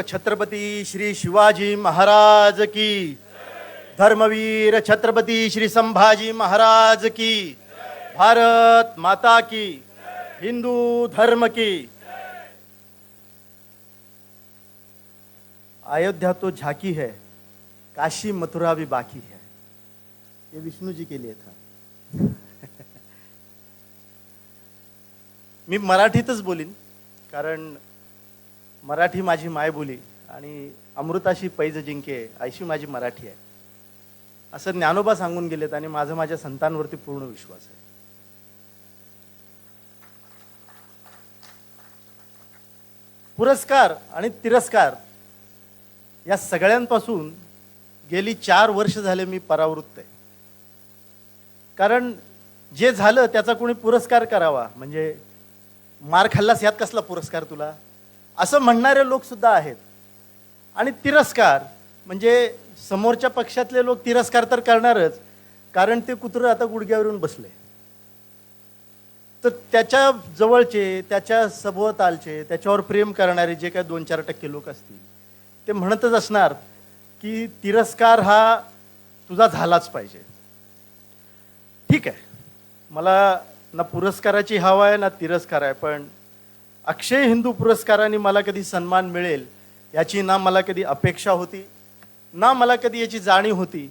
छत्रपती श्री शिवाजी महाराज की. धर्मवीर छत्रपती श्री संभाजी महाराज की. भारत माता की. हिंदू धर्म की. अयोध्या तो झाकी है काशी मथुरा भी बाकी है. ये विष्णु जी के लिए था. मी मराठीतच बोलीन कारण मराठी माझी मायबोली आणि अमृताशी पैज जिंके अशी माझी मराठी आहे. असं ज्ञानोबा सांगून गेलेत आणि माझं माझ्या संतांवरती पूर्ण विश्वास आहे. पुरस्कार आणि तिरस्कार या सगळ्यांपासून गेली चार वर्ष झाले मी परावृत्त आहे. कारण जे झालं त्याचा कोणी पुरस्कार करावा म्हणजे मार खाल्लास यात कसला पुरस्कार तुला? असं म्हणणारे लोक सुद्धा आहेत. आणि तिरस्कार म्हणजे समोरच्या पक्षातले लोक तिरस्कार तर करणारच कारण ते कुत्रं आता गुडघ्यावरून बसले. तर त्याच्या जवळचे त्याच्या सभोवतालचे त्याच्यावर प्रेम करणारे जे काही दोन चार टक्के लोक असतील ते म्हणतच असणार की तिरस्कार हा तुझा झालाच पाहिजे. ठीक आहे. मला ना पुरस्काराची हवा आहे ना तिरस्कार आहे पण अक्षय हिंदू पुरस्काराने मला कधी सन्मान मिळेल याची ना मला कधी अपेक्षा होती ना मला कधी याची जाणीव होती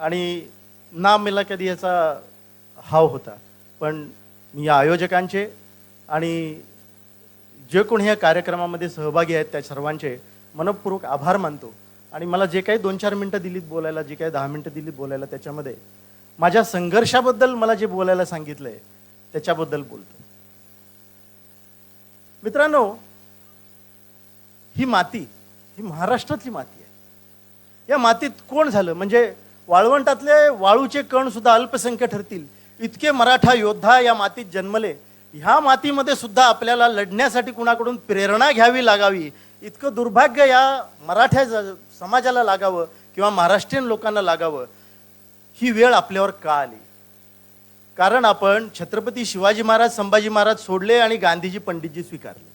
आणि ना मला कधी याचा हाव होता. पण मी या आयोजकांचे आणि जे कोणी या कार्यक्रमामध्ये सहभागी आहेत त्या सर्वांचे मनपूर्वक आभार मानतो. आणि मला जे काही दोन चार मिनटं दिलीत बोलायला जे काही दहा मिनटं दिलीत बोलायला त्याच्यामध्ये माझ्या संघर्षाबद्दल मला जे बोलायला सांगितलं आहे त्याच्याबद्दल बोलतो. मित्रांनो ही माती ही महाराष्ट्रातली माती आहे. या मातीत कोण झालं? म्हणजे वाळवंटातले वाळूचे कण सुद्धा अल्पसंख्य ठरतील. इतके मराठा योद्धा या मातीत जन्मले. ह्या मातीमध्ये सुद्धा आपल्याला लढण्यासाठी कुणाकडून प्रेरणा घ्यावी लागावी? इतकं दुर्भाग्य या मराठ्या ज- समाजाला लागावं किंवा महाराष्ट्रीयन लोकांना लागावं. ही वेळ आपल्यावर का आली? कारण आपण छत्रपती शिवाजी महाराज संभाजी महाराज सोडले आणि गांधीजी पंडितजी स्वीकारले.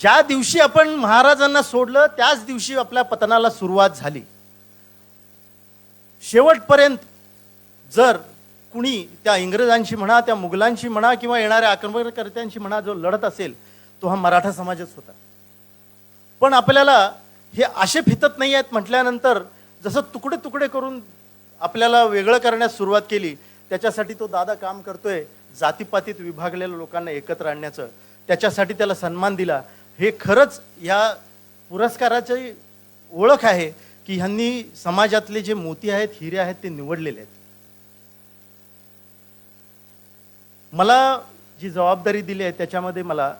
ज्या दिवशी आपण महाराजांना सोडलं त्याच दिवशी आपल्या पतनाला सुरुवात झाली. शेवटपर्यंत जर कुणी त्या इंग्रजांशी म्हणा त्या मुघलांशी म्हणा किंवा येणाऱ्या आक्रमणकर्त्यांशी म्हणा जो लढत असेल तो हा मराठा समाजच होता. पण आपल्याला हे असे फितत नाही आहेत म्हटल्यानंतर जसं तुकडे तुकडे करून आपल्याला वेगळं करण्यास सुरुवात केली त्याच्यासाठी तो दादा काम करतोय जातीपातीत विभागलेल्या लोकांना एकत्र आणण्याचं. त्याच्यासाठी त्याला सन्मान दिला. हे खरंच या पुरस्काराची ओळख आहे की ह्यांनी समाजातले जे मोती आहेत हिरे आहेत ते निवडलेले आहेत. मला जी जबाबदारी दिली आहे त्याच्यामध्ये मला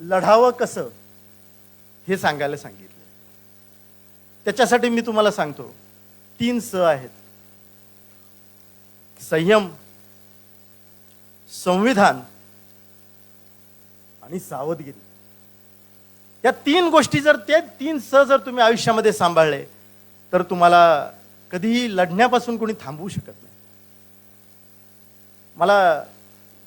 लढावं कसं हे सांगायला सांगितलं. त्याच्यासाठी मी तुम्हाला सांगतो तीन स आहेत. संयम संविधान आणि सावधगिरी. या तीन गोष्टी जर ते तीन स जर तुम्ही आयुष्यामध्ये सांभाळले तर तुम्हाला कधीही लढण्यापासून कोणी थांबवू शकत नाही. मला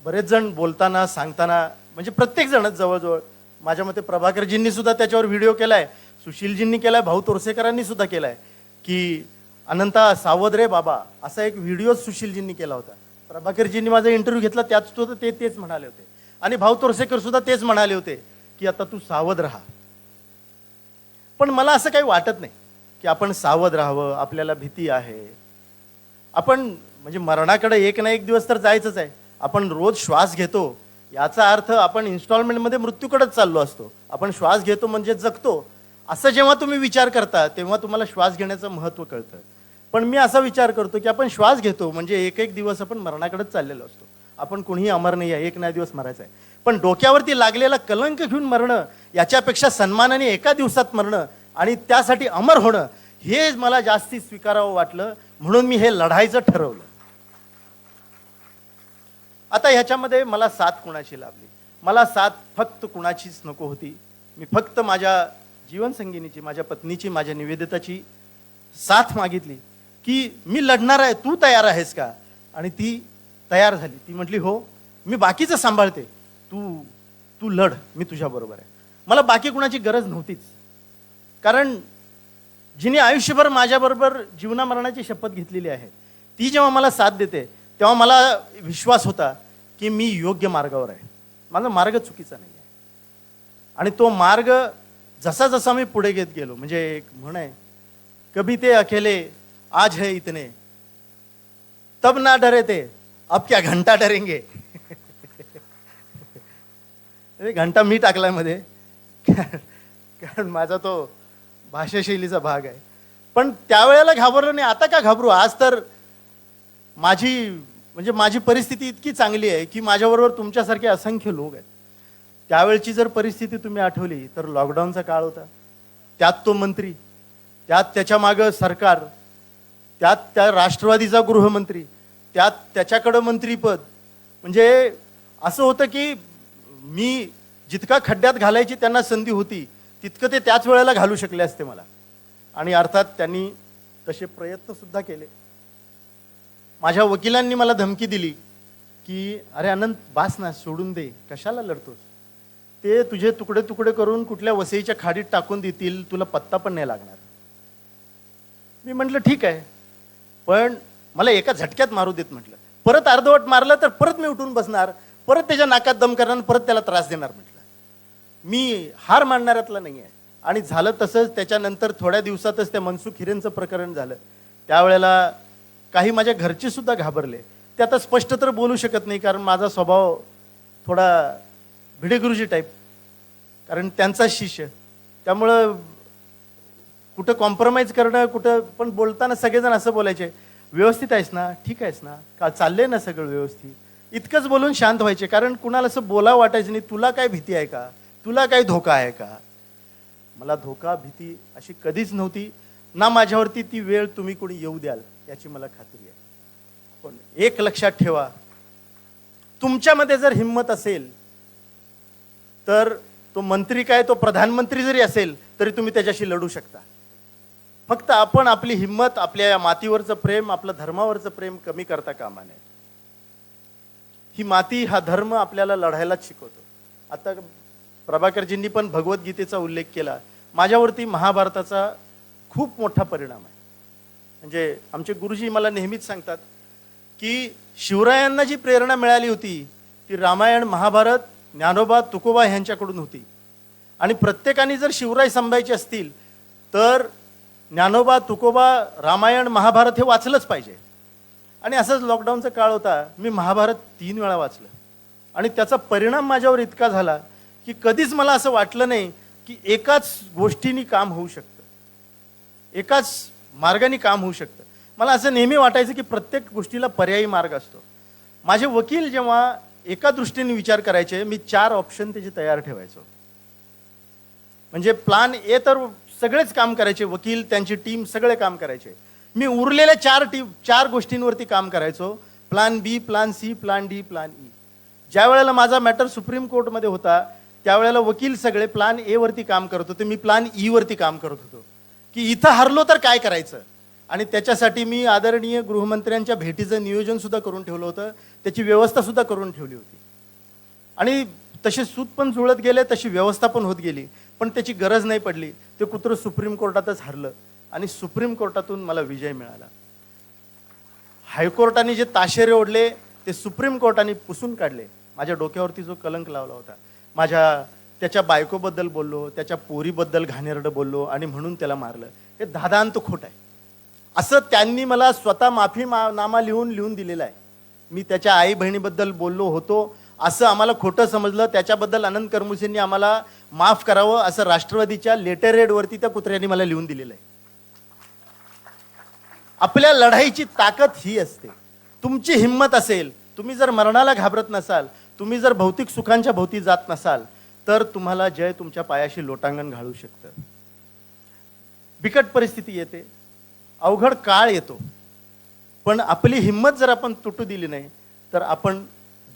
बरेच जण बोलताना सांगताना म्हणजे प्रत्येक जणच जवळजवळ माझ्या मते प्रभाकरजींनी सुद्धा त्याच्यावर व्हिडिओ केलाय सुशीलजींनी केलाय भाऊ तोरसेकरांनी सुद्धा केलाय की अनंता सावध रे बाबा असा एक व्हिडिओ सुशीलजींनी केला होता. प्रभाकरजींनी माझा इंटरव्ह्यू घेतला त्यात तो ते तेच म्हणाले होते. आणि भाऊ तोरसेकर सुद्धा तेच म्हणाले होते की आता तू सावध राहा. पण मला असं काही वाटत नाही की आपण सावध राहावं आपल्याला भीती आहे. आपण म्हणजे मरणाकडे एक ना एक दिवस तर जायचंच आहे. आपण रोज श्वास घेतो याचा अर्थ आपण इन्स्टॉलमेंटमध्ये मृत्यूकडेच चाललो असतो. आपण श्वास घेतो म्हणजे जगतो. असं जेव्हा तुम्ही विचार करता तेव्हा तुम्हाला श्वास घेण्याचं महत्त्व कळतं. पण मी असा विचार करतो की आपण श्वास घेतो म्हणजे एक एक दिवस आपण मरणाकडेच चाललेलो असतो. आपण कोणीही अमर नाही आहे एक ना दिवस मरायचं आहे. पण डोक्यावरती लागलेला कलंक घेऊन मरणं याच्यापेक्षा सन्मानाने एका दिवसात मरणं आणि त्यासाठी अमर होणं हे मला जास्ती स्वीकारावं वाटलं. म्हणून मी हे लढायचं ठरवलं. आता ह्याच्यामध्ये मला साथ कुणाची लाभली. मला साथ फक्त कुणाचीच नको होती. मी फक्त माझ्या जीवनसंगिनीची माझ्या पत्नीची माझ्या निवेदिताची साथ मागितली. की मी लढणार आहे तू तयार आहेस का? आणि ती तयार झाली. ती म्हटली हो मी बाकीचं सांभाळते. तू तू लढ मी तुझ्याबरोबर आहे. मला बाकी कुणाची गरज नव्हतीच. कारण जिने आयुष्यभर माझ्याबरोबर जीवनामरणाची शपथ घेतलेली आहे ती जेव्हा मला साथ देते तेव्हा मला विश्वास होता की मी योग्य मार्गावर आहे. माझा मार्ग चुकीचा नाही आहे. आणि तो मार्ग जसा जसा मी पुढे घेत गेलो म्हणजे एक म्हण आहे कभी ते अकेले आज है इतने। तब ना डरे ते अब क्या घंटा डरेंगे? अरे घंटा मी टाकलायमध्ये कारण माझा तो भाषाशैलीचा भाग आहे. पण त्यावेळेला घाबरलो नाही आता का घाबरू? आज तर माझी म्हणजे माझी परिस्थिती इतकी चांगली आहे की माझ्याबरोबर तुमच्यासारखे असंख्य लोक आहेत. त्यावेळची जर परिस्थिती तुम्ही आठवली तर लॉकडाऊनचा काळ होता. त्यात तो मंत्री त्यात त्याच्या मागं सरकार त्यात त्या राष्ट्रवादीचा गृहमंत्री त्यात त्याच्याकडं मंत्रीपद. म्हणजे असं होतं की मी जितका खड्ड्यात घालायची त्यांना संधी होती तितकं ते त्याच वेळेला घालू शकले असते मला. आणि अर्थात त्यांनी तसे प्रयत्नसुद्धा केले. माझ्या वकिलांनी मला धमकी दिली की अरे अनंत बास ना सोडून दे. कशाला लढतोस? ते तुझे तुकडे तुकडे करून कुठल्या वसईच्या खाडीत टाकून देतील तुला पत्ता पण नाही लागणार. मी म्हटलं ठीक आहे. पण मला एका झटक्यात मारू देत म्हटलं. परत अर्धवट मारलं तर परत मी उठून बसणार परत त्याच्या नाकात दम करणार परत त्याला त्रास देणार म्हटलं. मी हार मानणाऱ्यातला नाही आहे आणि झालं तसंच त्याच्यानंतर थोड्या दिवसातच त्या मनसुख हिरेंचं प्रकरण झालं. त्यावेळेला काही माझ्या घरचे सुद्धा घाबरले. ते आता स्पष्ट तर बोलू शकत नाही कारण माझा स्वभाव थोडा भिडेगुरुजी टाईप कारण त्यांचा शिष्य. त्यामुळं कुठं कॉम्प्रोमाइज करणं कुठं पण बोलताना सगळेजण असं बोलायचे व्यवस्थित आहेस ना? ठीक आहेस ना? का चाललंय ना सगळं व्यवस्थित? इतकंच बोलून शांत व्हायचे कारण कुणाला असं बोला वाटायचं नाही तुला काय भीती आहे का? तुला काय धोका आहे का? मला धोका भीती अशी कधीच नव्हती. ना माझ्यावरती ती वेळ तुम्ही कोणी येऊ द्याल याची मला खात्री आहे. पण एक लक्षात ठेवा तुमच्यामध्ये जर हिंमत असेल तर तो मंत्री काय तो प्रधानमंत्री जरी असेल तरी तुम्ही त्याच्याशी लढू शकता. फक्त आपण आपली हिंमत आपल्या या मातीवरचं प्रेम आपलं धर्मावरचं प्रेम कमी करता कामा नये. ही माती हा धर्म आपल्याला लढायलाच शिकवतो. आता प्रभाकरजींनी पण भगवद्गीतेचा उल्लेख केला. माझ्यावरती महाभारताचा खूप मोठा परिणाम आहे. म्हणजे आमचे गुरुजी मला नेहमीच सांगतात की शिवरायांना जी प्रेरणा मिळाली होती ती रामायण महाभारत ज्ञानोबा तुकोबा ह्यांच्याकडून होती. आणि प्रत्येकाने जर शिवराय संभायचे असतील तर ज्ञानोबा तुकोबा रामायण महाभारत हे वाचलंच पाहिजे. आणि असंच लॉकडाऊनचा काळ होता मी महाभारत तीन वेळा वाचलं. आणि त्याचा परिणाम माझ्यावर इतका झाला की कधीच मला असं वाटलं नाही की एकाच गोष्टीनी काम होऊ शकतं. एकाच मार्गाने काम होऊ शकतं. मला असं नेहमी वाटायचं की प्रत्येक गोष्टीला पर्यायी मार्ग असतो. माझे वकील जेव्हा एका दृष्टीने विचार करायचे मी चार ऑप्शन त्याचे तयार ठेवायचो. म्हणजे प्लान ए तर सगळेच काम करायचे वकील त्यांची टीम सगळे काम करायचे. मी उरलेल्या चार टीम चार गोष्टींवरती काम करायचो. Plan B plan C plan D plan E ज्या वेळेला माझा मॅटर सुप्रीम कोर्टमध्ये होता त्यावेळेला वकील सगळे प्लान ए वरती काम करत होते मी प्लान ई e वरती काम करत होतो. की इथं हरलो तर काय करायचं? आणि त्याच्यासाठी मी आदरणीय गृहमंत्र्यांच्या भेटीचं नियोजन सुद्धा करून ठेवलं होतं त्याची व्यवस्था सुद्धा करून ठेवली होती. आणि तसे सूत पण जुळत गेले तशी व्यवस्था पण होत गेली. पण त्याची गरज नाही पडली. ते कुत्र सुप्रीम कोर्टातच हरलं. आणि सुप्रीम कोर्टातून मला विजय मिळाला. हायकोर्टाने जे ताशेरे ओढले ते सुप्रीम कोर्टाने पुसून काढले. माझ्या डोक्यावरती जो कलंक लावला होता. माझ्या त्याच्या बायकोबद्दल बोललो त्याच्या पोरीबद्दल घाणेरडं बोललो आणि म्हणून त्याला मारलं. हे दादांत खोट आहे. असं त्यांनी मला स्वतः माफी मा नामा लिहून लिहून दिलेलं आहे. मी त्याच्या आई बहिणीबद्दल बोललो होतो. असं आम्हाला खोटं समजलं. त्याच्याबद्दल अनंत करमुसेंनी आम्हाला माफ करावं असं राष्ट्रवादीच्या लेटर रेडवरती त्या कुत्र्यांनी मला लिहून दिलेलं आहे. आपल्या लढाईची ताकद ही असते. तुमची हिंमत असेल तुम्ही जर मरणाला घाबरत नसाल तुम्ही जर भौतिक सुखांच्या भोवती जात नसाल तर तुम्हाला जय तुमच्या पायाशी लोटांगण घालू शकतं. बिकट परिस्थिती येते. अवघड काळ येतो. पण आपली हिंमत जर आपण तुटू दिली नाही तर आपण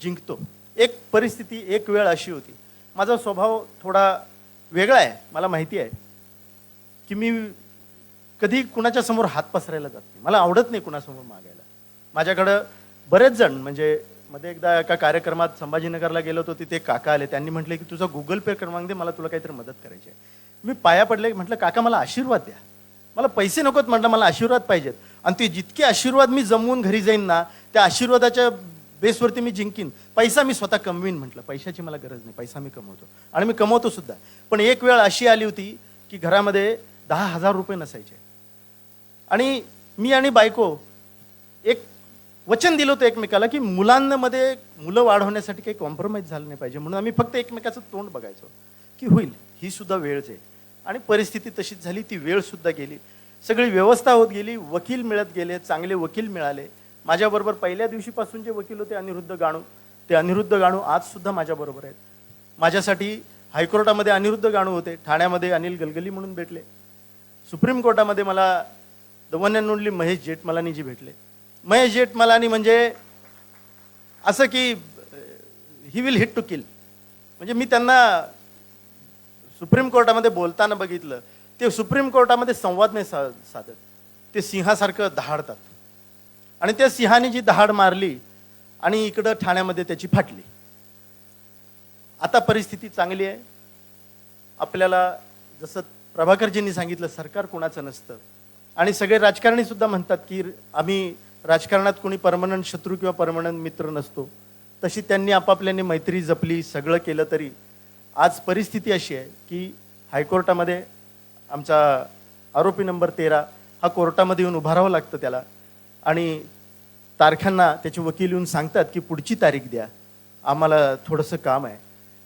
जिंकतो. एक परिस्थिती एक वेळ अशी होती. माझा स्वभाव थोडा वेगळा आहे मला माहिती आहे की मी कधी कुणाच्या समोर हात पसरायला जात नाही. मला आवडत नाही कुणासमोर मागायला. माझ्याकडं बरेच जण म्हणजे मध्ये एकदा एका कार्यक्रमात संभाजीनगरला गेलो होतो तिथे काका आले. त्यांनी म्हटले की तुझा गुगल पे क्रमांक दे मला तुला काहीतरी मदत करायची आहे. मी पाया पडले म्हटलं काका मला आशीर्वाद द्या. मला पैसे नकोत म्हटलं मला आशीर्वाद पाहिजेत. आणि ते जितके आशीर्वाद मी जमवून घरी जाईन ना त्या आशीर्वादाच्या बेसवरती मी जिंकीन. पैसा मी स्वतः कमवीन म्हटलं. पैशाची मला गरज नाही. पैसा मी कमवतो. आणि मी कमवतो सुद्धा. पण एक वेळ अशी आली होती की घरामध्ये दहा हजार रुपये नसायचे. आणि मी आणि बायको एक वचन दिलं होतं एकमेकाला की मुलांमध्ये मुलं वाढवण्यासाठी काही कॉम्प्रोमाइज झालं नाही पाहिजे. म्हणून आम्ही फक्त एकमेकाचं तोंड बघायचो. की होईल ही सुद्धा वेळच आहे. आणि परिस्थिती तशीच झाली. ती वेळ सुद्धा गेली. सगळी व्यवस्था होत गेली. वकील मिळत गेले. चांगले वकील मिळाले. माझ्याबरोबर पहिल्या दिवशीपासून जे वकील होते अनिरुद्ध गाणू ते अनिरुद्ध गाणू आजसुद्धा माझ्याबरोबर आहेत. माझ्यासाठी हायकोर्टामध्ये अनिरुद्ध गाणू होते ठाण्यामध्ये अनिल गलगली म्हणून भेटले. सुप्रीम कोर्टामध्ये मला the one and only Mahesh Jethmalani भेटले. महेश जेठमलानी म्हणजे असं की he will hit to kill म्हणजे मी त्यांना सुप्रीम कोर्टामध्ये बोलताना बघितलं ते सुप्रीम कोर्टामध्ये संवाद नाही सा साधत. ते सिंहासारखं दहाडतात. आणि त्या सिंहाने जी दहाड मारली आणि इकडं ठाण्यामध्ये त्याची फाटली. आता परिस्थिती चांगली आहे. आपल्याला जसं प्रभाकरजींनी सांगितलं सरकार कोणाचं नसतं. आणि सगळे राजकारणी सुद्धा म्हणतात की आम्ही राजकारणात कोणी परमनंट शत्रू किंवा परमनंट मित्र नसतो. तशी त्यांनी आपापल्याने मैत्री जपली सगळं केलं तरी. आज परिस्थिती अशी आहे की हायकोर्टामध्ये आमचा आरोपी नंबर तेरा हा कोर्टामध्ये येऊन उभारावं लागतं त्याला. आणि तारखांना त्याचे वकील येऊन सांगतात की पुढची तारीख द्या. आम्हाला थोडंसं काम आहे.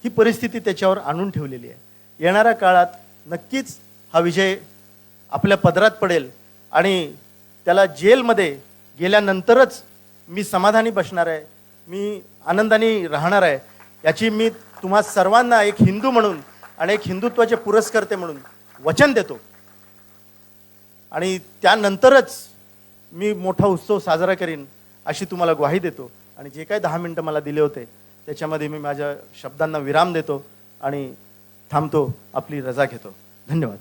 ही परिस्थिती त्याच्यावर आणून ठेवलेली आहे. येणाऱ्या काळात नक्कीच हा विजय आपल्या पदरात पडेल आणि त्याला जेलमध्ये गेल्यानंतरच मी समाधानी बसणार आहे. मी आनंदाने राहणार आहे. याची मी तुम्हा सर्वांना एक हिंदू म्हणून आणि एक हिंदुत्वाचे पुरस्कर्ते म्हणून वचन देतो. आणि त्यानंतरच मी मोठा उत्सव साजरा करीन अशी तुम्हाला ग्वाही देतो. आणि जे काही दहा मिनटं मला दिले होते त्याच्यामध्ये मी माझ्या शब्दांना विराम देतो आणि थांबतो आपली रजा घेतो. धन्यवाद.